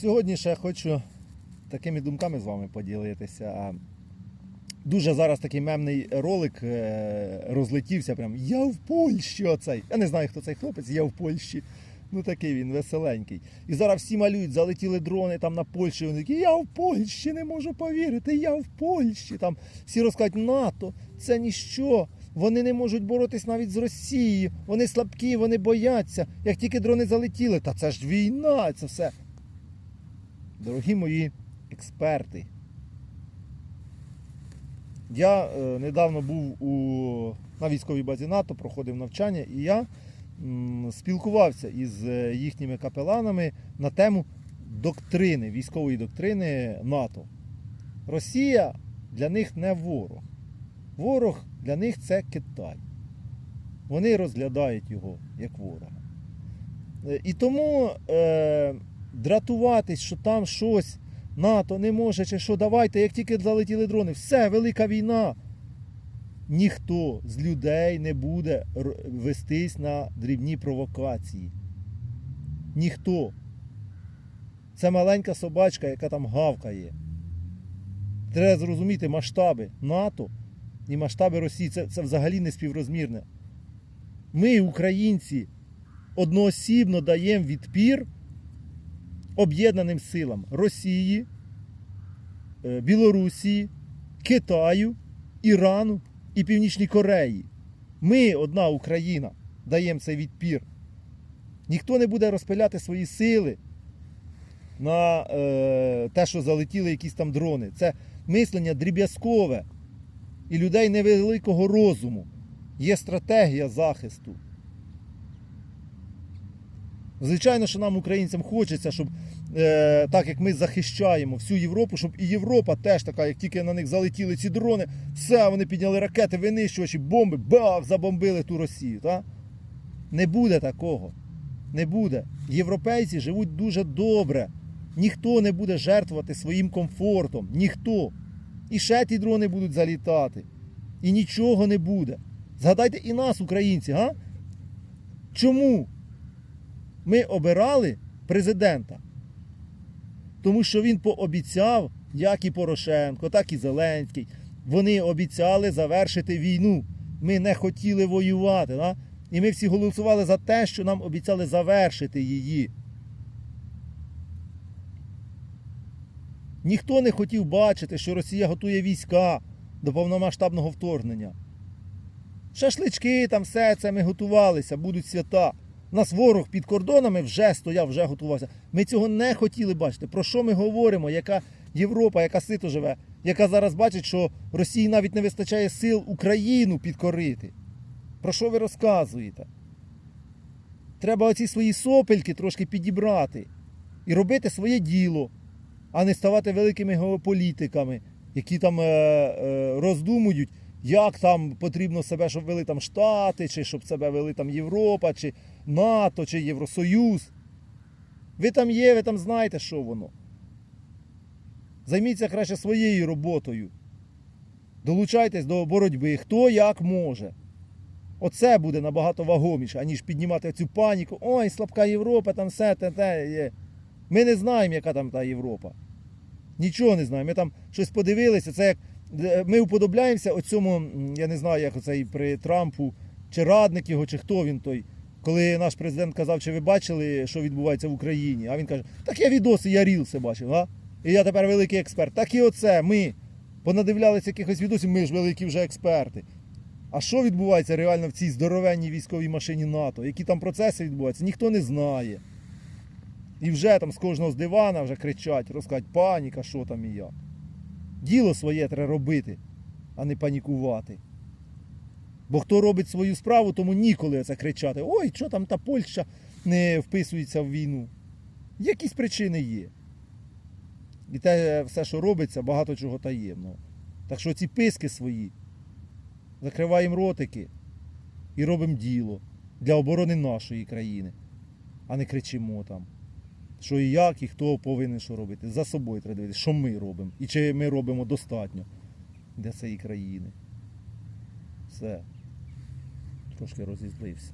Сьогодні ще хочу такими думками з вами поділитися. Дуже зараз такий мемний ролик е, розлетівся. Прям я в Польщі оцей. Я не знаю, хто цей хлопець, я в Польщі. Ну такий він веселенький. І зараз всі малюють, залетіли дрони там на Польщу. Вони такі, я в Польщі не можу повірити, я в Польщі. Там всі розкажуть, НАТО, це ніщо. Вони не можуть боротись навіть з Росією. Вони слабкі, вони бояться. Як тільки дрони залетіли, та це ж війна, це все. Дорогі мої експерти. Я е, недавно був у, на військовій базі НАТО, проходив навчання, і я спілкувався із е, їхніми капеланами на тему доктрини, військової доктрини НАТО. Росія для них не ворог. Ворог для них це Китай. Вони розглядають його як ворога. Е, І тому е, дратуватись, що там щось НАТО не може, чи що, давайте, як тільки залетіли дрони, все, велика війна. Ніхто з людей не буде вестись на дрібні провокації. Ніхто. Це маленька собачка, яка там гавкає. Треба зрозуміти масштаби НАТО і масштаби Росії. Це, це взагалі не співрозмірне. Ми, українці, одноосібно даємо відпір об'єднаним силам Росії, е, Білорусі, Китаю, Ірану і Північній Кореї. Ми, одна Україна, даємо цей відпір. Ніхто не буде розпиляти свої сили на е, те, що залетіли якісь там дрони. Це мислення дріб'язкове і людей невеликого розуму. Є стратегія захисту. Звичайно, що нам, українцям, хочеться, щоб е, так як ми захищаємо всю Європу, щоб і Європа теж така, як тільки на них залетіли ці дрони, все, вони підняли ракети, винищувачі, бомби, бав, забомбили ту Росію. Та? Не буде такого. Не буде. Європейці живуть дуже добре. Ніхто не буде жертвувати своїм комфортом. Ніхто. І ще ті дрони будуть залітати. І нічого не буде. Згадайте і нас, українці, га? Чому ми обирали президента? Тому що він пообіцяв, як і Порошенко, так і Зеленський. Вони обіцяли завершити війну. Ми не хотіли воювати. Да? І ми всі голосували за те, що нам обіцяли завершити її. Ніхто не хотів бачити, що Росія готує війська до повномасштабного вторгнення. Шашлички, там все це ми готувалися, будуть свята. У нас ворог під кордонами вже стояв, вже готувався. Ми цього не хотіли бачити. Про що ми говоримо? Яка Європа, яка сито живе, яка зараз бачить, що Росії навіть не вистачає сил Україну підкорити. Про що ви розказуєте? Треба оці свої сопельки трошки підібрати і робити своє діло, а не ставати великими геополітиками, які там е, е, роздумують, як там потрібно себе, щоб вели там Штати, чи щоб себе вели там Європа, чи НАТО, чи Євросоюз. Ви там є, ви там знаєте, що воно. Займіться краще своєю роботою. Долучайтесь до боротьби, хто як може. Оце буде набагато вагоміше, аніж піднімати цю паніку. Ой, слабка Європа, там все те, те є. Ми не знаємо, яка там та Європа. Нічого не знаємо. Ми там щось подивилися. Це як ми уподобляємося оцьому, я не знаю, як оцей при Трампу, чи радник його, чи хто він той. Коли наш президент казав, чи ви бачили, що відбувається в Україні, а він каже, так я відоси, я рілси бачив, а? І я тепер великий експерт. Так і оце, ми понадивлялися якихось відосів, ми ж великі вже експерти. А що відбувається реально в цій здоровенній військовій машині НАТО? Які там процеси відбуваються, ніхто не знає. І вже там з кожного з дивана вже кричать, розказують, паніка, що там і як. Діло своє треба робити, а не панікувати. Бо хто робить свою справу, тому ніколи це кричати. Ой, що там та Польща не вписується в війну. Якісь причини є. І те все, що робиться, багато чого таємного. Так що ці писки свої, закриваємо ротики і робимо діло для оборони нашої країни, а не кричимо там. Що і як, і хто повинен що робити. За собою треба дивитися, що ми робимо. І чи ми робимо достатньо для цієї країни. Все. Трошки розізлився.